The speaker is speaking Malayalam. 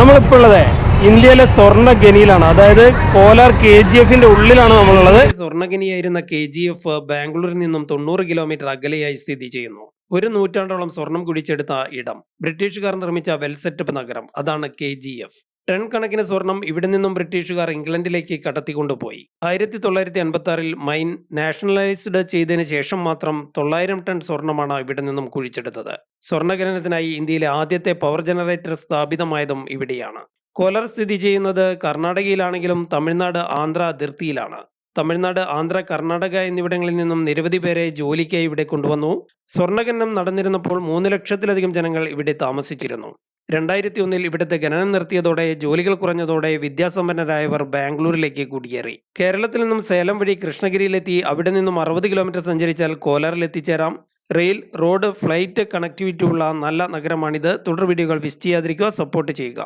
നമ്മളിപ്പോൾ ഉള്ളത് ഇന്ത്യയിലെ സ്വർണ ഖനിയിലാണ് അതായത് കോലാർ കെ ജി എഫിന്റെ ഉള്ളിലാണ് നമ്മളുള്ളത്. സ്വർണഖനിയായിരുന്ന കെ ജി എഫ് ബാംഗ്ലൂരിൽ നിന്നും തൊണ്ണൂറ് കിലോമീറ്റർ അകലെയായി സ്ഥിതി ചെയ്യുന്നു. ഒരു നൂറ്റാണ്ടോളം സ്വർണം കുടിച്ചെടുത്ത ഇടം ബ്രിട്ടീഷുകാർ നിർമ്മിച്ച വെൽസെറ്റപ്പ് നഗരം അതാണ് കെ ജി എഫ്. ടൺ കണക്കിന് സ്വർണം ഇവിടെ നിന്നും ബ്രിട്ടീഷുകാർ ഇംഗ്ലണ്ടിലേക്ക് കടത്തിക്കൊണ്ടുപോയി. ആയിരത്തി തൊള്ളായിരത്തി അൻപത്തി ആറിൽ മൈൻ നാഷണലൈസ്ഡ് ചെയ്തതിനു ശേഷം മാത്രം തൊള്ളായിരം ടൺ സ്വർണമാണ് ഇവിടെ നിന്നും കുഴിച്ചെടുത്തത്. സ്വർണഖനനത്തിനായി ഇന്ത്യയിലെ ആദ്യത്തെ പവർ ജനറേറ്റർ സ്ഥാപിതമായതും ഇവിടെയാണ്. കോലർ സ്ഥിതി ചെയ്യുന്നത് കർണാടകയിലാണെങ്കിലും തമിഴ്നാട് ആന്ധ്ര അതിർത്തിയിലാണ്. തമിഴ്നാട് ആന്ധ്ര കർണാടക എന്നിവിടങ്ങളിൽ നിന്നും നിരവധി പേരെ ജോലിക്കായി ഇവിടെ കൊണ്ടുവന്നു. സ്വർണഖനനം നടന്നിരുന്നപ്പോൾ മൂന്ന് ലക്ഷത്തിലധികം ജനങ്ങൾ ഇവിടെ താമസിച്ചിരുന്നു. രണ്ടായിരത്തി ഒന്നിൽ ഇവിടുത്തെ ഖനനം നിർത്തിയതോടെ ജോലികൾ കുറഞ്ഞതോടെ വിദ്യാസമ്പന്നരായവർ ബാംഗ്ലൂരിലേക്ക് കുടിയേറി. കേരളത്തിൽ നിന്നും സേലം വഴി കൃഷ്ണഗിരിയിലെത്തി അവിടെ നിന്നും അറുപത് കിലോമീറ്റർ സഞ്ചരിച്ചാൽ കോലാറിൽ എത്തിച്ചേരാം. റെയിൽ റോഡ് ഫ്ലൈറ്റ് കണക്ടിവിറ്റി ഉള്ള നല്ല നഗരമാണിത്. തുടർ വീഡിയോകൾ വിസിറ്റ് ചെയ്യാതിരിക്കുക സപ്പോർട്ട് ചെയ്യുക.